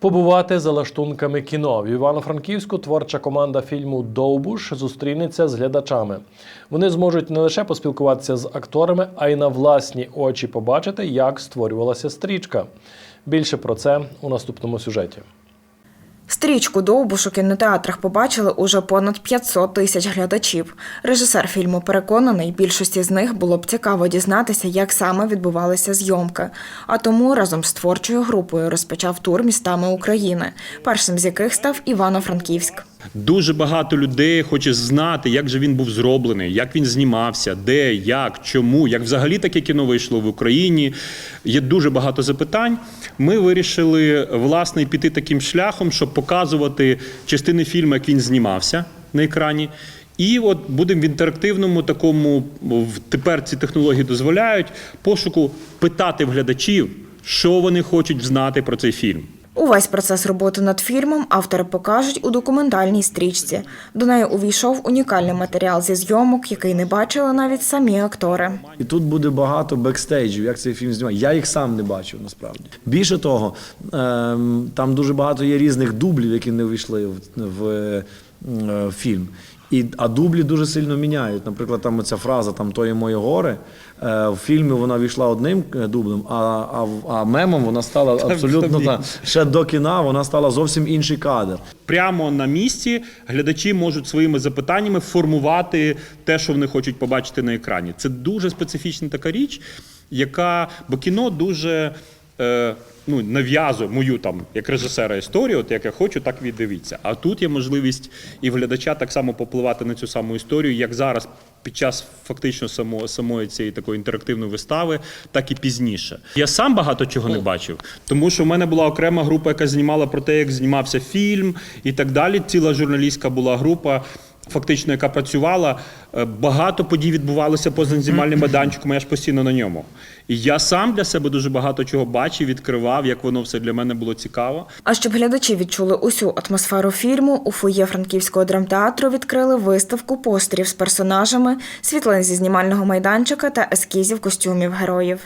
Побувати за лаштунками кіно в Івано-Франківську творча команда фільму Довбуш зустрінеться з глядачами. Вони зможуть не лише поспілкуватися з акторами, а й на власні очі побачити, як створювалася стрічка. Більше про це у наступному сюжеті. Стрічку Довбуш у кінотеатрах побачили уже понад 500 тисяч глядачів. Режисер фільму переконаний, більшості з них було б цікаво дізнатися, як саме відбувалися зйомки. А тому разом з творчою групою розпочав тур містами України, першим з яких став Івано-Франківськ. Дуже багато людей хоче знати, як же він був зроблений, як він знімався, де, як, чому, як взагалі таке кіно вийшло в Україні. Є дуже багато запитань. Ми вирішили власне піти таким шляхом, щоб показувати частини фільму, як він знімався на екрані. І от будемо в інтерактивному такому тепер ці технології дозволяють пошуку питати в глядачів, що вони хочуть знати про цей фільм. Увесь процес роботи над фільмом автори покажуть у документальній стрічці. До неї увійшов унікальний матеріал зі зйомок, який не бачили навіть самі актори. І тут буде багато бекстейджів, як цей фільм знімає. Я їх сам не бачив насправді. Більше того, ем, там дуже багато є різних дублів, які не вийшли в, фільм. І, а дублі дуже сильно міняють. Наприклад, там ця фраза там то є моє горе. Е, в фільмі вона війшла одним е, дублем, а, а, а мемом вона стала абсолютно та, ще до кіна, вона стала зовсім інший кадр. Прямо на місці глядачі можуть своїми запитаннями формувати те, що вони хочуть побачити на екрані. Це дуже специфічна така річ, яка бо кіно дуже е, ну, нав'язує мою там як режисера історію, от як я хочу, так і дивіться. А тут є можливість і глядача так само попливати на цю саму історію, як зараз. Під час фактично само, самої цієї такої інтерактивної вистави, так і пізніше. Я сам багато чого не бачив, тому що в мене була окрема група, яка знімала про те, як знімався фільм і так далі. Ціла журналістська була група. Фактично, яка працювала, Е, багато подій відбувалося поза знімальним майданчиком, я ж постійно на ньому. І я сам для себе дуже багато чого бачив, відкривав, як воно все для мене було цікаво. А щоб глядачі відчули усю атмосферу фільму, у фоє Франківського драмтеатру відкрили виставку постерів з персонажами, світлин зі знімального майданчика та ескізів костюмів героїв.